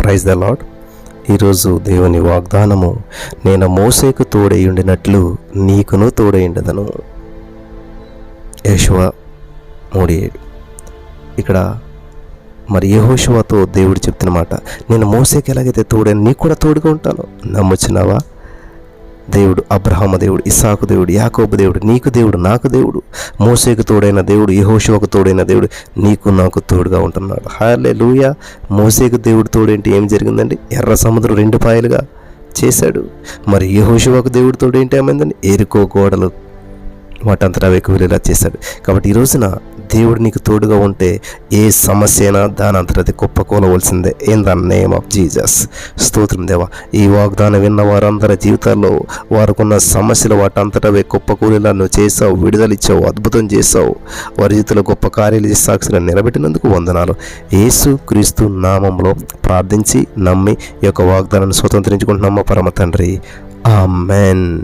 Praise the lord ఈరోజు దేవుని వాగ్దానము నేను మోసేకు తోడై ఉండినట్లు నీకును తోడై ఉండదను. యశువ మూడు ఏడు. ఇక్కడ మరి యెహోషువతో దేవుడు చెప్తున్నమాట నేను మోసేకి ఎలాగైతే తోడని నీకు కూడా తోడుగా ఉంటాను. నమ్ముచున్నావా? దేవుడు అబ్రహామ దేవుడు ఇసాకు దేవుడు యాకోబు దేవుడు నీకు దేవుడు నాకు దేవుడు మోసేకు తోడైన దేవుడు యహోషువకు తోడైన దేవుడు నీకు నాకు తోడుగా ఉంటున్నాడు. హార్లే లూయ మోసేకు దేవుడు తోడేంటి? ఏం జరిగిందండి? ఎర్ర సముద్రం రెండు పాయలుగా చేశాడు. మరి యహోషువకు దేవుడు తోడేంటి? ఏమైందండి? ఏరుకో గోడలు వాటంతటా వెక్కువలేలా చేశాడు. కాబట్టి ఈ రోజున దేవుడు నీకు తోడుగా ఉంటే ఏ సమస్య అయినా దాని అంతటా అది కుప్పకూలవలసిందే. In the name of Jesus స్తోత్రం దేవా. ఈ వాగ్దానం విన్న వారందరి జీవితాల్లో వారికున్న సమస్యలు వాటంతటా అవే కుప్పకూలేలా నువ్వు చేసావు విడుదలిచ్చావు అద్భుతం చేసావు వారి జీవితంలో గొప్ప కార్యాలు సాక్షిని నిలబెట్టినందుకు వందనాలు. యేసు క్రీస్తు నామంలో ప్రార్థించి నమ్మి ఈ యొక్క వాగ్దానాన్ని స్వతంత్రించుకుంటున్నామా పరమ తండ్రి. ఆమెన్.